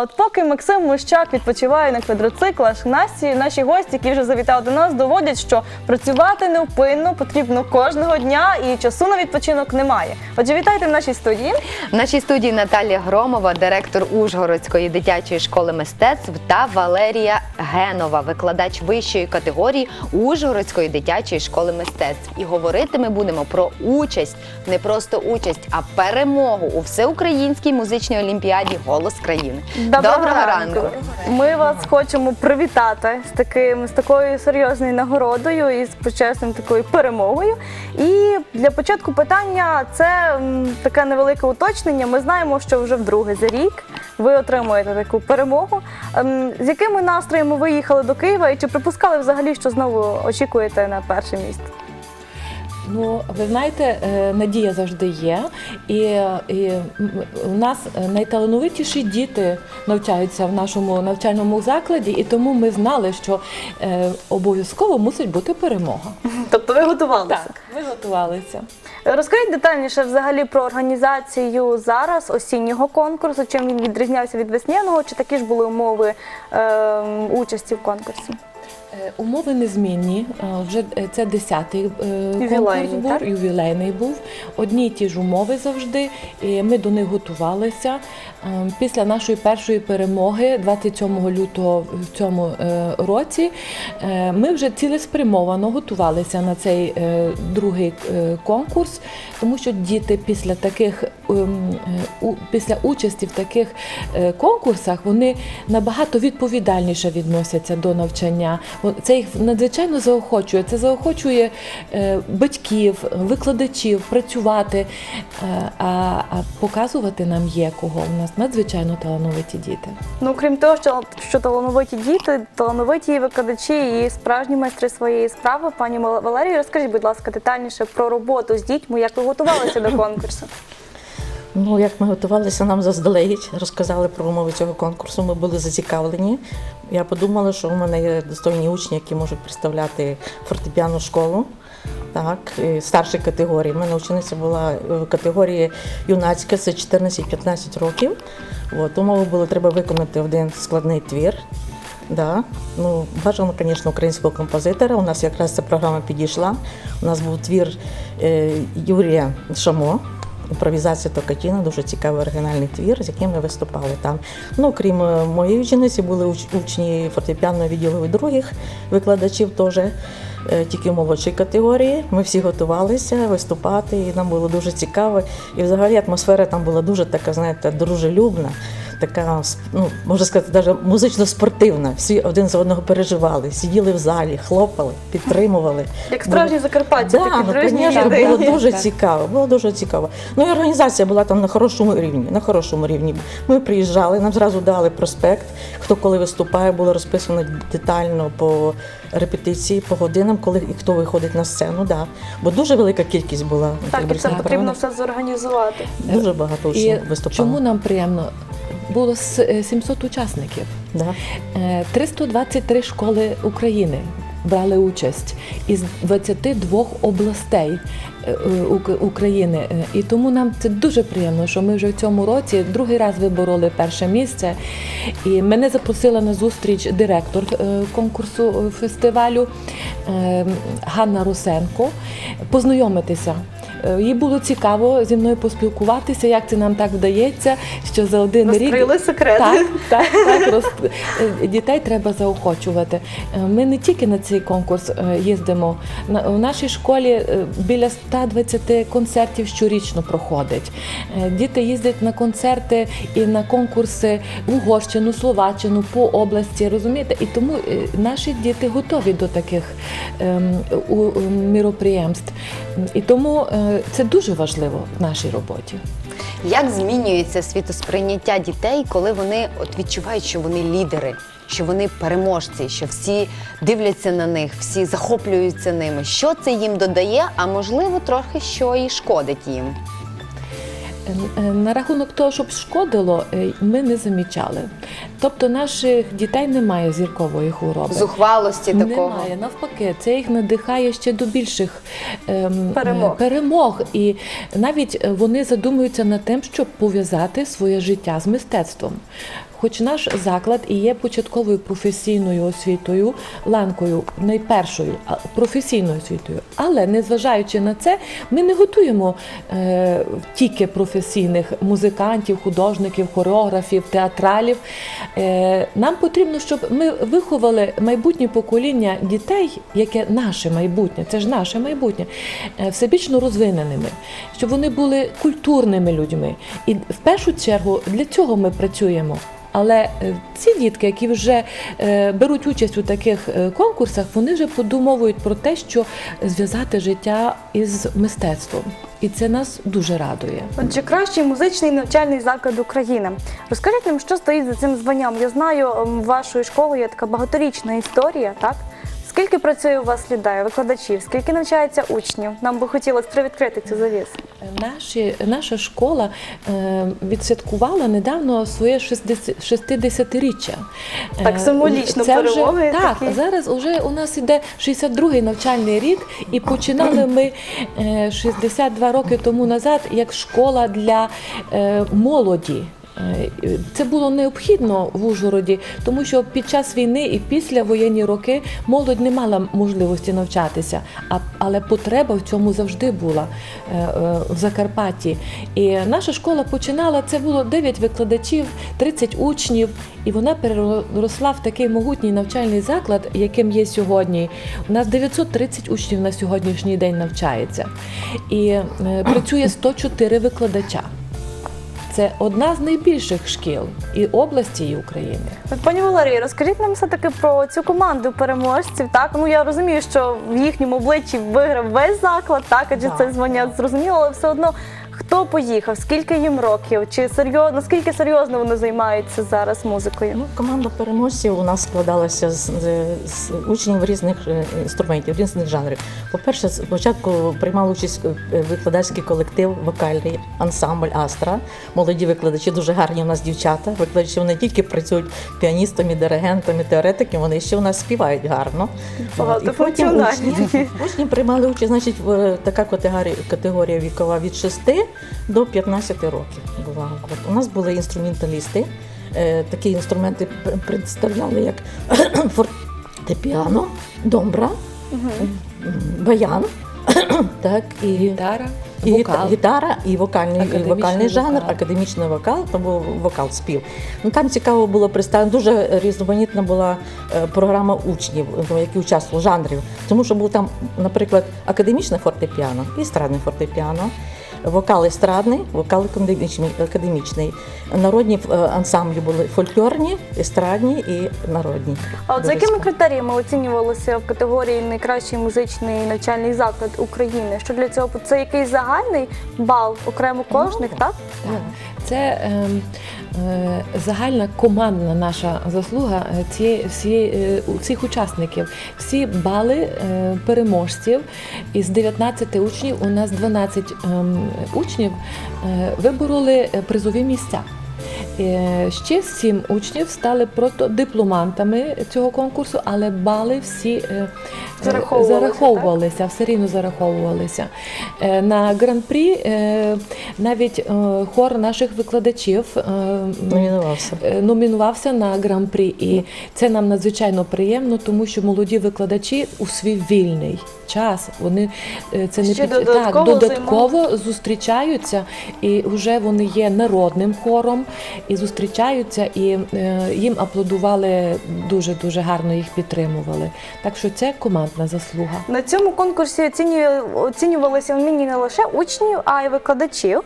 А от поки Максим Мущак відпочиває на квадроциклах, наші, наші гості, які вже завітали до нас, доводять, що працювати невпинно потрібно кожного дня і часу на відпочинок немає. Отже, вітайте в нашій студії. В нашій студії Наталія Громова, директор Ужгородської дитячої школи мистецтв, та Валерія Генова, викладач вищої категорії Ужгородської дитячої школи мистецтв. І говорити ми будемо про участь, не просто участь, а перемогу у всеукраїнській музичній олімпіаді Голос країни. Ми вас хочемо привітати з таким з такою серйозною нагородою і з почесним такою перемогою. І для початку питання це м, таке невелике уточнення. Ми знаємо, що вже вдруге за рік ви отримуєте таку перемогу. Ем, З якими настроями ви їхали до Києва і чи припускали взагалі, що знову очікуєте на перше місце? Ну, ви знаєте, е, надія завжди є, і, і у нас найталановитіші діти навчаються в нашому навчальному закладі, і тому ми знали, що е, обов'язково мусить бути перемога. Тобто ви готувалися? Так, ми готувалися. Розкажіть детальніше взагалі про організацію зараз осіннього конкурсу. Чим він відрізнявся від весняного? Чи такі ж були умови е, участі в конкурсі? Е, Умови незмінні. Е, Вже е, це десятий конкурс був, так? ювілейний був. Одні й ті ж умови завжди. І ми до них готувалися. Після нашої першої перемоги, 27 лютого в цьому році, ми вже цілеспрямовано готувалися на цей другий конкурс, тому що діти після таких ем, після участі в таких конкурсах вони набагато відповідальніше відносяться до навчання. Це їх надзвичайно заохочує. Це заохочує е, батьків, викладачів працювати, е, а, показувати нам є кого. У нас надзвичайно талановиті діти. Ну крім того, що, що талановиті діти, талановиті викладачі і справжні майстри своєї справи. Пані Валерію, розкажіть, будь ласка, детальніше про роботу з дітьми, як ви готувалися до конкурсу? Ну, як ми готувалися, нам заздалегідь розказали про умови цього конкурсу. Ми були зацікавлені. Я подумала, що у мене є достойні учні, які можуть представляти фортепіану школу. Так, і старшої категорії. У мене учениця була в категорії юнацька, це 14-15 років. От, умови було, треба виконати один складний твір. Да. Ну, бажано, звісно, українського композитора. У нас якраз ця програма підійшла. У нас був твір е, Юрія Шамо. Імпровізація Токатіна, дуже цікавий оригінальний твір, з яким ми виступали там. Ну, крім е, моєї учениці, були уч- учні фортепіанного відділу і других викладачів теж, тільки тільки молодшій категорії. Ми всі готувалися виступати, і нам було дуже цікаво. І взагалі атмосфера там була дуже така, знаєте, дружелюбна. Така, ну, можна сказати, навіть музично-спортивна. Всі один за одного переживали, сиділи в залі, хлопали, підтримували. Як справжні закарпатці, Да, такі ну, дружні конечно, люди. було дуже цікаво. Було дуже цікаво. Ну і організація була там на хорошому рівні. На хорошому рівні. Ми приїжджали, нам зразу дали проспект. Хто коли виступає, було розписано детально по репетиції, по годинам, коли і хто виходить на сцену. Да. Бо дуже велика кількість була. Так, і це потрібно все зорганізувати. Дуже багато І виступало. чому нам приємно? Було с- е, 700 учасників. Да. Е, 323 школи України брали участь із 22 областей е, е, Ук- України. Е, І тому нам це дуже приємно, що ми вже в цьому році другий раз вибороли перше місце. І мене запросила на зустріч директор е, конкурсу е, фестивалю е, Ганна Росенко познайомитися. Е, Їй було цікаво зі мною поспілкуватися, як це нам так вдається, що за один рік Розкрили секрети. так, так, так роз... е, дітей треба заохочувати. Е, Ми не тільки на цей конкурс їздимо. У нашій школі біля 120 концертів щорічно проходить. Діти їздять на концерти і на конкурси в Угорщину, Словаччину, по області. Розумієте? І тому наші діти готові до таких ем, міроприємств. І тому це дуже важливо в нашій роботі. Як змінюється світосприйняття дітей, коли вони от відчувають, що вони лідери, що вони переможці, що всі дивляться на них, всі захоплюються ними? Що це їм додає, а можливо, трохи що і шкодить їм? Е, На рахунок того, щоб шкодило, е, ми не замічали. Тобто наших дітей немає зіркової хвороби. Зухвалості такого. Немає, навпаки, це їх надихає ще до більших ем, Перемог. е, перемог. І навіть вони задумуються над тим, щоб пов'язати своє життя з мистецтвом. Хоч наш заклад і є початковою професійною освітою, ланкою найпершою професійною освітою. Але незважаючи на це, ми не готуємо е, тільки професійних музикантів, художників, хореографів, театралів. Е, нам потрібно, щоб ми виховали майбутнє покоління дітей, яке наше майбутнє, це ж наше майбутнє, е, всебічно розвиненими, щоб вони були культурними людьми. І в першу чергу для цього ми працюємо. Але е, ці дітки, які вже е, беруть участь у таких е, конкурсах, вони вже подумовують про те, що зв'язати життя із мистецтвом. І це нас дуже радує. Отже, кращий музичний навчальний заклад України. Розкажіть нам, що стоїть за цим званням. Я знаю, вашої школою є така багаторічна історія, так? Скільки працює у вас людей, викладачів, скільки навчається учнів? Нам би хотілося привідкрити цю завісу. Наші, наша школа е, відсвяткувала недавно своє 60 60-річчя. Так, Е, символічно це вже- Так, такі. зараз вже у нас іде 62-й навчальний рік, і починали ми е, 62 роки тому назад як школа для е, молоді. Е, Це було необхідно в Ужгороді, тому що під час війни і після воєнні роки молодь не мала можливості навчатися, але потреба в цьому завжди була е, е, в Закарпатті. І наша школа починала, це було 9 викладачів, 30 учнів, і вона переросла в такий могутній навчальний заклад, яким є сьогодні. У нас 930 учнів на сьогоднішній день навчається. І працює 104 викладача. Це одна з найбільших шкіл і області, і України. Пані Валерії, розкажіть нам все-таки про цю команду переможців. Так, ну я розумію, що в їхньому обличчі виграв весь заклад, так, адже так. це звання зрозуміло, але все одно хто поїхав, скільки їм років, чи серйозно, наскільки серйозно вони займаються зараз музикою? Ну, команда переможців у нас складалася з, з, з учнів різних е, інструментів, різних жанрів. По-перше, спочатку приймав участь е, викладацький колектив, вокальний ансамбль Астра. Молоді викладачі, дуже гарні у нас дівчата. Викладачі вони тільки працюють піаністами, диригентами, теоретиками, вони ще у нас співають гарно. І потім учні, учні приймали участь, значить, в е, така категорія, категорія вікова від 6 до 15 років була. У нас були інструменталісти. Е, Такі інструменти представляли як фортепіано, домбра, м, баян, так, і, Гітара, і вокал. гітара, і вокальний, і вокальний жанр, вокал. академічний вокал, то був вокал спів. Ну там цікаво було представлено. Дуже різноманітна була е, програма учнів, ну, які участвували жанрів. Тому що був там, наприклад, академічне фортепіано і естрадне фортепіано. Вокал естрадний, вокал академічний. Народні е, ансамблі були фольклорні, естрадні і народні. А от за якими критеріями оцінювалося в категорії найкращий музичний навчальний заклад України? Що для цього це якийсь загальний бал окремо кожних, Ну, так? Так. Це ем, загальна командна наша заслуга е, цієї всієї е, всіх учасників. Всі бали е, переможців із 19 учнів. У нас 12 ем, учнів е, вибороли е, призові місця. Е, Ще сім учнів стали просто дипломантами цього конкурсу, але бали всі е, Зараховувалися, зараховувалися все рівно зараховувалися. Е, На гран-прі е, навіть е, хор наших викладачів е, Номінувався. е, номінувався на гран-прі, і це нам надзвичайно приємно, тому що молоді викладачі у свій вільний час вони е, це не Ще під- додатково так, додатково зустрічаються, і вже вони є народним хором і зустрічаються, і е, їм аплодували дуже дуже гарно їх підтримували. Так що це командна заслуга. На цьому конкурсі оцінює, оцінювалися вміння не лише учнів, а й викладачів.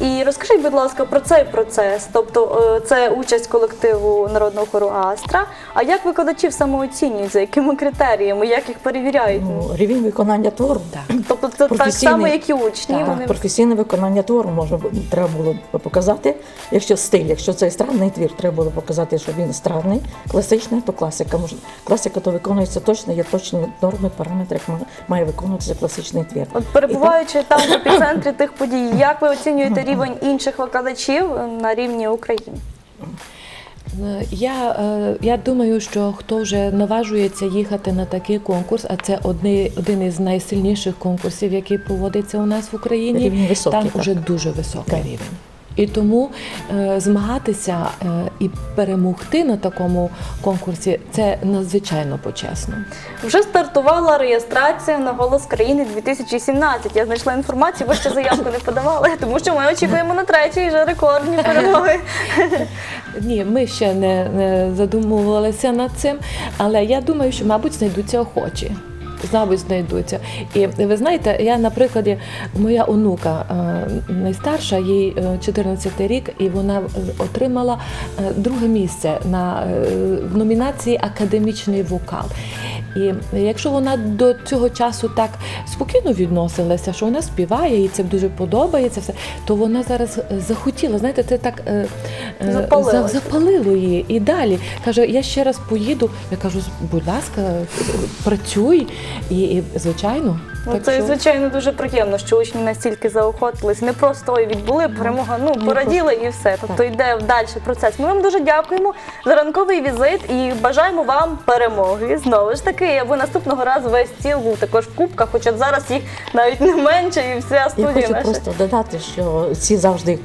І розкажіть, будь ласка, про цей процес. Тобто е, це участь колективу народного хору Астра. А як викладачів самооцінюють, за якими критеріями, як їх перевіряють? Ну, рівень виконання твору. Так. Тобто це так само, як і учні. Так, Вони Професійне виконання твору можна треба було показати. Якщо стиль, якщо це естрадний твір, треба було показати, що він естрадний, класичний, то класика. Можна класика то виконується точно, є точні норми, параметри, як має виконуватися класичний твір. От перебуваючи там в епіцентрі тих подій, як ви оцінюєте рівень інших викладачів е, на рівні України? Е, Я, е, я думаю, що хто вже наважується їхати на такий конкурс, а це одни, один із найсильніших конкурсів, який проводиться у нас в Україні. Рівень високий, Там вже дуже високий Так. рівень. І тому е, змагатися е, і перемогти на такому конкурсі це надзвичайно почесно. Вже стартувала реєстрація на голос країни 2017. Я знайшла інформацію, ви ще заявку не подавали, тому що ми очікуємо на третій вже рекордні перемоги. Ні, ми ще не, не задумувалися над цим, але я думаю, що, мабуть, знайдуться охочі. Мабуть, знайдуться. І ви знаєте, я, наприклад, моя онука е, найстарша, їй е, 14 рік, і вона е, отримала е, друге місце на, е, в номінації Академічний вокал. І якщо вона до цього часу так спокійно відносилася, що вона співає, їй це дуже подобається, все, то вона зараз е, захотіла. Знаєте, це так е, е, запалило її. І далі каже: я ще раз поїду. Я кажу, будь ласка, працюй. І, і звичайно, Ну, так це що- звичайно дуже приємно, що учні настільки заохотились. Не просто і відбули перемога, ну пораділи і все. Тобто йде далі процес. Ми вам дуже дякуємо за ранковий візит і бажаємо вам перемоги. Знову ж таки, аби наступного разу весь стіл був також в кубках, хоча зараз їх навіть не менше, і вся Я студія хочу наша. просто додати, що ці завжди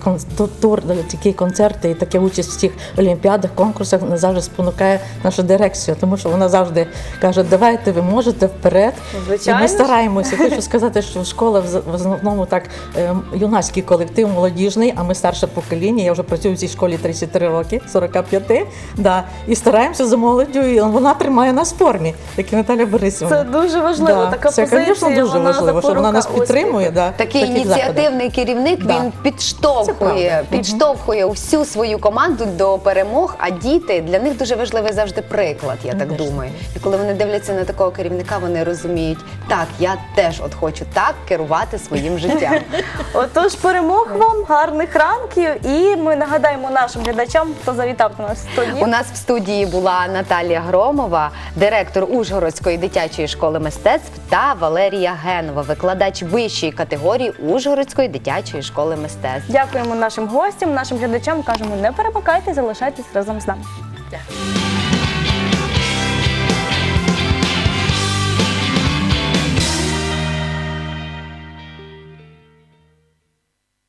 тур, такі концерти і таке участь в цих олімпіадах, конкурсах не завжди спонукає нашу дирекцію, тому що вона завжди каже, давайте ви можете вперед. Звичайно І ми стараємося. Хочу сказати, що школа в в основному так ем, юнацький колектив, молодіжний, а ми старше покоління. Я вже працюю в цій школі 33 роки, 45, да, і стараємося за молоддю, і вона тримає нас в формі, і Наталя Борисівна. Це дуже важливо. Да, Така це, позиція. звісно, дуже вона важливо, що вона нас підтримує. Да, Такий ініціативний керівник Да. він підштовхує, підштовхує всю свою команду до перемог. А діти для них дуже важливий завжди приклад. Я так Конечно. думаю. І коли вони дивляться на такого керівника, вони розуміють, так я теж от хочу так керувати своїм життям. Отож, перемог вам, гарних ранків, і ми нагадаємо нашим глядачам, хто завітав до нас в студію. У нас в студії була Наталія Громова, директор Ужгородської дитячої школи мистецтв, та Валерія Генова, викладач вищої категорії Ужгородської дитячої школи мистецтв. Дякуємо нашим гостям, нашим глядачам. Кажемо, не перемикайте, залишайтесь разом з нами. Дякую.